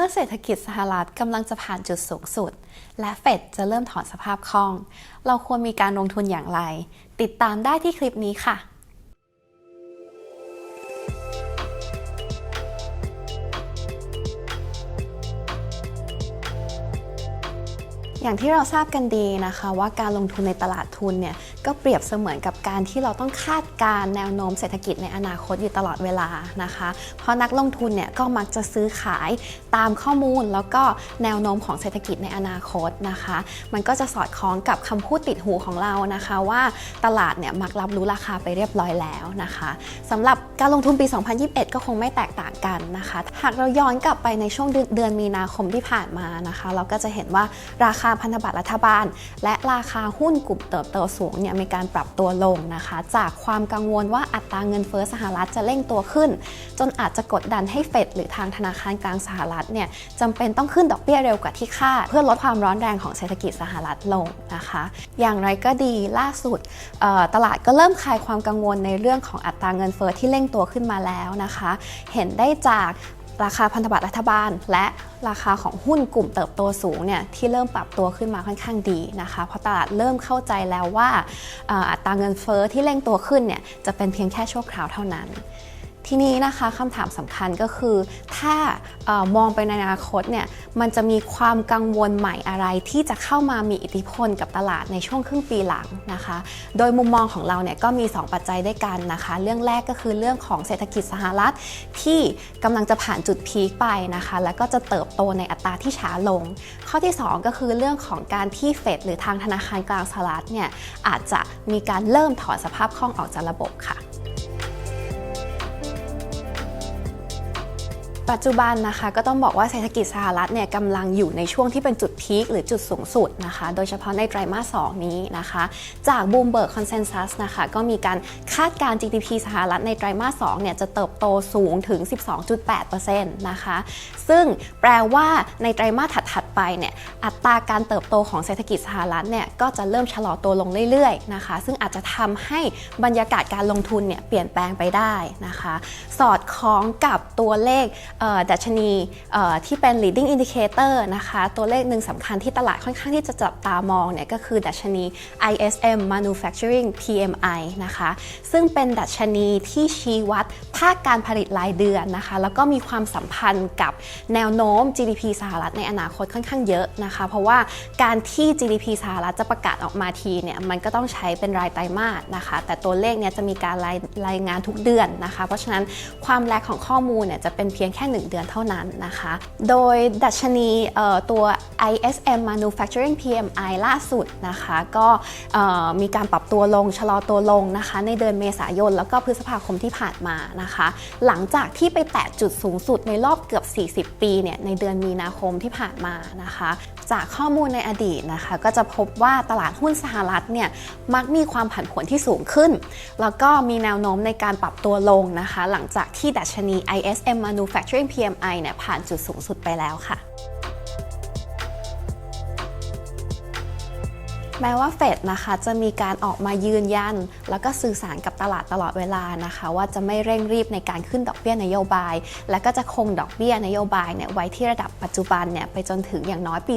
มื่อเศรษฐกิจสหรัฐกำลังจะผ่านจุดสูงสุด และเฟดจะเริ่มถอนสภาพคล่อง เราควรมีการลงทุนอย่างไร ติดตามได้ที่คลิปนี้ค่ะอย่างที่เราทราบกันดีนะคะว่าการลงทุนในตลาดทุนเนี่ย ก็เปรียบเสมือนกับการที่เราต้องคาดการณ์แนวโน้มเศรษฐกิจในอนาคตอยู่ตลอดเวลานะคะ เพราะนักลงทุนเนี่ยก็มักจะซื้อขายตามข้อมูลแล้วก็แนวโน้มของเศรษฐกิจในอนาคตนะคะ มันก็จะสอดคล้องกับคำพูดติดหูของเรานะคะ ว่าตลาดเนี่ยมักรับรู้ราคาไปเรียบร้อยแล้วนะคะสำหรับการลงทุนปี 2021 ก็คงไม่แตกต่างกันนะคะ หากเราย้อนกลับไปในช่วงเดือนมีนาคมที่ผ่านมานะคะ เราก็จะเห็นว่าราคาพันธบัตรรัฐบาล และราคาหุ้นกลุ่มเติบโตสูงเนี่ยมีการปรับตัวลงนะคะ จากความกังวลว่าอัตราเงินเฟ้อสหรัฐจะเร่งตัวขึ้น จนอาจจะกดดันให้เฟดหรือทางธนาคารกลางสหรัฐเนี่ยจำเป็นต้องขึ้นดอกเบี้ยเร็วกว่าที่คาดเพื่อลดความร้อนแรงของเศรษฐกิจสหรัฐลงนะคะ อย่างไรก็ดีล่าสุดตลาดก็เริ่มคลายความกังวลในเรื่องของอัตราเงินเฟ้อที่เร่งตัวขึ้นมาแล้วนะคะ เห็นได้จาก ราคาพันธบัตรรัฐบาล และราคาของหุ้นกลุ่มเติบโตสูงเนี่ยที่เริ่มปรับตัวขึ้นมาค่อนข้างดีนะคะเพราะตลาดเริ่มเข้าใจแล้วว่าอัตราเงินเฟ้อที่เร่งตัวขึ้นเนี่ยจะเป็นเพียงแค่ชั่วคราวเท่านั้น ทีนี้นะคะคำถามสำคัญก็คือ ถ้าออมองไปในอนาคตเนี่ยมันจะมีความกังวลใหม่อะไรที่จะเข้ามามีอิทธิพลกับตลาดในช่วงครึ่งปีหลังนะคะ โดยมุมมองของเราเนี่ยก็มี 2 ปัจจัยด้วยกันนะคะ เรื่องแรกก็คือเรื่องของเศรษฐกิจสหรัฐที่กำลังจะผ่านจุดพีคไปนะคะ แล้วก็จะเติบโตในอัตราที่ช้าลง ข้อที่ 2 ก็คือเรื่องของการที่เฟดหรือทางธนาคารกลางสหรัฐเนี่ยอาจจะมีการเริ่มถอนสภาพคล่องออกจากระบบค่ะ ปัจจุบันนะคะก็ต้องบอกว่าเศรษฐกิจสหรัฐเนี่ยกำลังอยู่ในช่วงที่เป็นจุดพีคหรือจุดสูงสุดนะคะ โดยเฉพาะในไตรมาส 2 นี้นะคะ จาก Bloomberg Consensus นะคะก็มีการคาดการ GDP สหรัฐในไตรมาส 2 เนี่ยจะเติบโตสูงถึง 12.8%นะคะ ซึ่งแปลว่าในไตรมาสถัดๆไปเนี่ยอัตราการเติบโตของเศรษฐกิจสหรัฐเนี่ยก็จะเริ่มชะลอตัวลงเรื่อยๆนะคะ ซึ่งอาจจะทำให้บรรยากาศการลงทุนเนี่ยเปลี่ยนแปลงไปได้นะคะ สอดคล้องกับตัวเลขดัชนีที่เป็น leading indicator นะคะตัวเลขหนึ่งสำคัญที่ตลาดค่อนข้างที่จะจับตามองเนี่ยก็คือดัชนี ISM Manufacturing PMI นะคะซึ่งเป็นดัชนีที่ชี้วัดภาคการผลิตรายเดือนนะคะแล้วก็มีความสัมพันธ์กับแนวโน้ม GDP สหรัฐในอนาคตค่อนข้างเยอะนะคะเพราะว่าการที่ GDP สหรัฐจะประกาศออกมาทีเนี่ยมันก็ต้องใช้เป็นรายไตรมาสนะคะแต่ตัวเลขเนี่ยจะมีการรายรายงานทุกเดือนนะคะเพราะฉะนั้นความแลกของข้อมูลเนี่ยจะเป็นเพียงแค่1 เดือนเท่านั้นนะคะ โดยดัชนีตัว ISM Manufacturing PMI ล่าสุดนะคะ ก็มีการปรับตัวลงชะลอตัวลงนะคะ ในเดือนเมษายน แล้วก็พฤษภาคมที่ผ่านมานะคะ หลังจากที่ไปแตะจุดสูงสุดในรอบเกือบ 40 ปีเนี่ยในเดือนมีนาคมที่ผ่านมานะคะ จากข้อมูลในอดีตนะคะ ก็จะพบว่าตลาดหุ้นสหรัฐเนี่ยมักมีความผันผวนที่สูงขึ้น แล้วก็มีแนวโน้มในการปรับตัวลงนะคะ หลังจากที่ดัชนี ISM Manufacturing PMI เนี่ยผ่านจุดสูงสุดไปแล้วค่ะ แม้ว่าเฟดนะคะจะมีการออกมายืนยัน แล้วก็สื่อสารกับตลาดตลอดเวลานะคะ ว่าจะไม่เร่งรีบในการขึ้นดอกเบี้ยนโยบาย และก็จะคงดอกเบี้ยนโยบายเนี่ยไว้ที่ระดับปัจจุบันเนี่ยไปจนถึงอย่างน้อยปี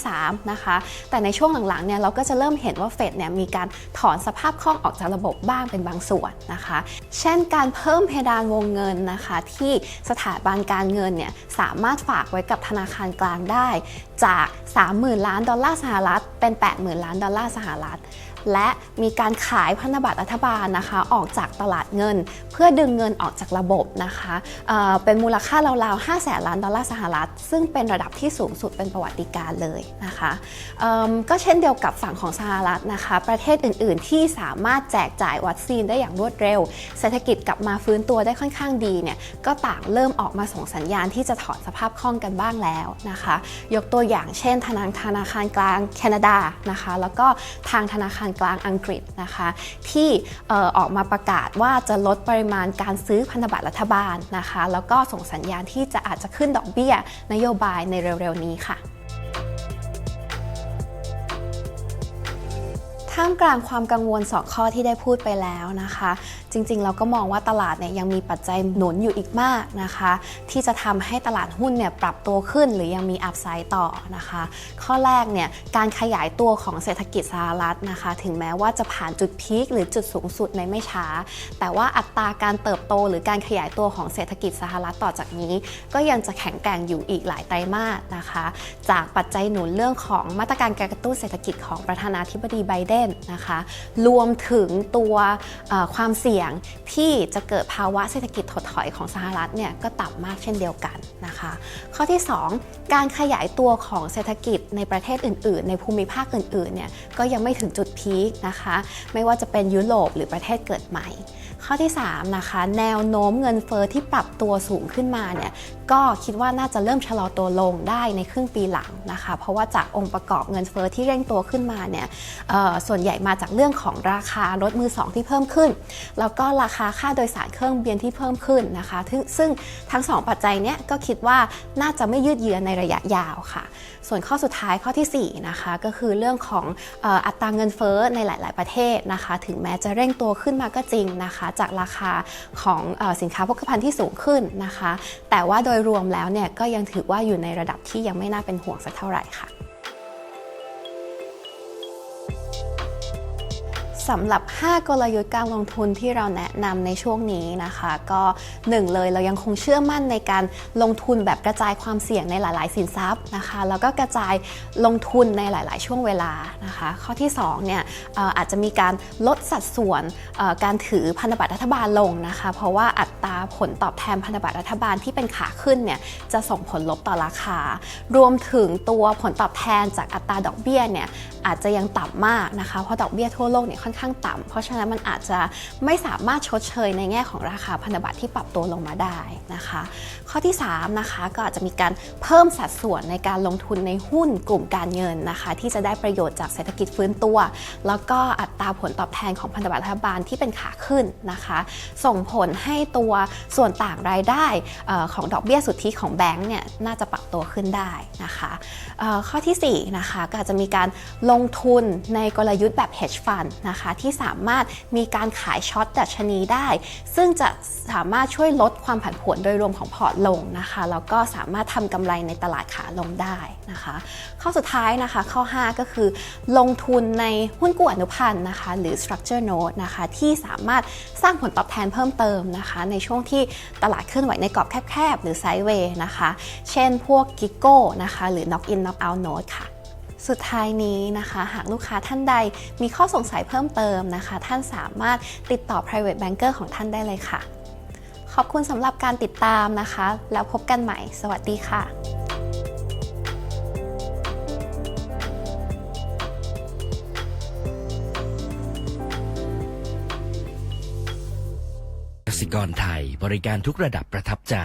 2023 นะคะ แต่ในช่วงหลังๆเนี่ยเราก็จะเริ่มเห็นว่าเฟดเนี่ยมีการถอนสภาพคล่องออกจากระบบบ้างเป็นบางส่วนนะคะ เช่นการเพิ่มเพดานวงเงินนะคะ ที่สถาบันการเงินเนี่ยสามารถฝากไว้กับธนาคารกลางได้ จาก 30,000 ล้านดอลลาร์สหรัฐเป็น 80,000 ล้านดอลลาร์สหรัฐ และมีการขายพันธบัตรรัฐบาลนะคะ ออกจากตลาดเงิน เพื่อดึงเงินออกจากระบบนะคะเเป็นมูลค่าราวๆ5แสนล้านดอลลาร์สหรัฐ ซึ่งเป็นระดับที่สูงสุดเป็นประวัติการเลยนะคะก็เช่นเดียวกับฝั่งของสหรัฐนะคะ ประเทศอื่นๆ ที่สามารถแจกจ่ายวัคซีนได้อย่างรวดเร็ว เศรษฐกิจกลับมาฟื้นตัวได้ค่อนข้างดีเนี่ยก็ต่างเริ่มออกมาส่งสัญญาณที่จะถอนสภาพคล่องกันบ้างแล้วนะคะ ยกตัวอย่างเช่นธนาคารกลางแคนาดานะคะ แล้วก็ทางธนาคารกลางอังกฤษนะคะ ที่ออกมาประกาศว่าจะลดปริมาณการซื้อพันธบัตรรัฐบาลนะคะ แล้วก็ส่งสัญญาณที่จะอาจจะขึ้นดอกเบี้ยนโยบายในเร็วๆนี้ค่ะ ท่ามกลางความกังวล 2 ข้อที่ได้พูดไปแล้วนะคะ จริงๆ เราก็มองว่าตลาดเนี่ยยังมีปัจจัยหนุนอยู่อีกมากนะคะ ที่จะทำให้ตลาดหุ้นเนี่ยปรับตัวขึ้นหรือยังมีอัพไซด์ต่อนะคะ ข้อแรกเนี่ยการขยายตัวของเศรษฐกิจสหรัฐนะคะ ถึงแม้ว่าจะผ่านจุดพีคหรือจุดสูงสุดในไม่ช้า แต่ว่าอัตราการเติบโตหรือการขยายตัวของเศรษฐกิจสหรัฐต่อจากนี้ ก็ยังจะแข็งแกร่งอยู่อีกหลายไตรมาสนะคะ จากปัจจัยหนุนเรื่องของมาตรการการกระตุ้นเศรษฐกิจของประธานาธิบดีไบเดนนะคะ รวมถึงตัวความเสี่ยงที่จะเกิดภาวะเศรษฐกิจถดถอยของสหรัฐเนี่ยก็ต่ำมากเช่นเดียวกันนะคะ ข้อที่ 2 การขยายตัวของเศรษฐกิจในประเทศอื่น ๆ ในภูมิภาคอื่น ๆ เนี่ยก็ยังไม่ถึงจุดพีคนะคะ ไม่ว่าจะเป็นยุโรปหรือประเทศเกิดใหม่ ข้อที่3นะคะแนวโน้มเงินเฟอ้อที่ปรับตัวสูงขึ้นมาเนี่ย ก็คิดว่าน่าจะเริ่มชะลอตัวลงได้ในครึ่งปีหลังนะคะ เพราะว่าจากองค์ประกอบเงินเฟอ้อที่เร่งตัวขึ้นมาเนี่ยส่วนใหญ่มาจากเรื่องของราคารถมือสองที่เพิ่มขึ้น แล้วก็ราคาค่าโดยสารเครื่องบินที่เพิ่มขึ้นนะคะ ซึ่งทั้งสองปัจจัยเนี้ยก็คิดว่าน่าจะไม่ยืดเยื้อในระยะยาวค่ะ ส่วนข้อสุดท้ายข้อทีสี่4นะคะก็คือเรื่องของอ,อัตราเงินเฟ้อในหลาย ๆ ประเทศนะคะ ถึงแม้จะเร่งตัวขึ้นมาก็จริงนะคะ จากราคาของอสินค้าโภคภัณฑ์ที่สูงขึ้นนะคะ แต่ว่าโดยรวมแล้วเนี่ยก็ยังถือว่าอยู่ในระดับที่ยังไม่น่าเป็นห่วงสักเท่าไหร่ค่ะ สำหรับ 5 กลยุทธ์การลงทุนที่เราแนะนำในช่วงนี้นะคะ ก็ 1 เลยเรายังคงเชื่อมั่นในการลงทุนแบบกระจายความเสี่ยงในหลาย ๆ สินทรัพย์นะคะแล้วก็กระจายลงทุนในหลาย ๆ ช่วงเวลานะคะ ข้อที่2เนี่ยอาจจะมีการลดสัดส่วนการถือพันธบัตรรัฐบาลลงนะคะ เพราะว่าอัตราผลตอบแทนพันธบัตรรัฐบาลที่เป็นขาขึ้นเนี่ยจะส่งผลลบต่อราคา รวมถึงตัวผลตอบแทนจากอัตราดอกเบี้ยเนี่ยอาจจะยังต่ำมากนะคะเพราะดอกเบี้ยทั่วโลกเนี่ยค่อนข้างต่ำเพราะฉะนั้นมันอาจจะไม่สามารถชดเชยในแง่ของราคาพันธบัตรที่ปรับตัวลงมาได้นะคะ ข้อที่3นะคะก็อาจจะมีการเพิ่มสัดส่วนในการลงทุนในหุ้นกลุ่มการเงินนะคะ ที่จะได้ประโยชน์จากเศรษฐกิจฟื้นตัว แล้วก็อัตราผลตอบแทนของพันธบัตรรัฐบาลที่เป็นขาขึ้นนะคะ ส่งผลให้ตัวส่วนต่างรายได้ของดอกเบี้ยสุทธิของแบงก์เนี่ยน่าจะปรับตัวขึ้นได้นะคะข้อทีสี่4นะคะก็อาจจะมีการลงทุนในกลยุทธ์แบบ hedge fund นะคะที่สามารถมีการขายช็อตดัชนีได้ ซึ่งจะสามารถช่วยลดความผันผวนโดยรวมของพอร์ตลงนะคะแล้วก็สามารถทำกำไรในตลาดขาลงได้นะคะ ข้อสุดท้ายนะคะข้อ 5 ก็คือ ลงทุนในหุ้นกู้อนุพันธ์นะคะหรือ structure note นะคะที่สามารถสร้างผลตอบแทนเพิ่มเติมนะคะ ในช่วงที่ตลาดเคลื่อนไหวในกรอบแคบๆ หรือ sideways นะคะ เช่นพวก Gigo นะคะหรือ knock in knock out note ค่ะ สุดท้ายนี้นะคะ หากลูกค้าท่านใดมีข้อสงสัยเพิ่มเติมนะคะ ท่านสามารถติดต่อ private banker ของท่านได้เลยค่ะ ขอบคุณสำหรับการติดตามนะคะ แล้วพบกันใหม่ สวัสดีค่ะกสิกรไทยบริการทุกระดับประทับใจ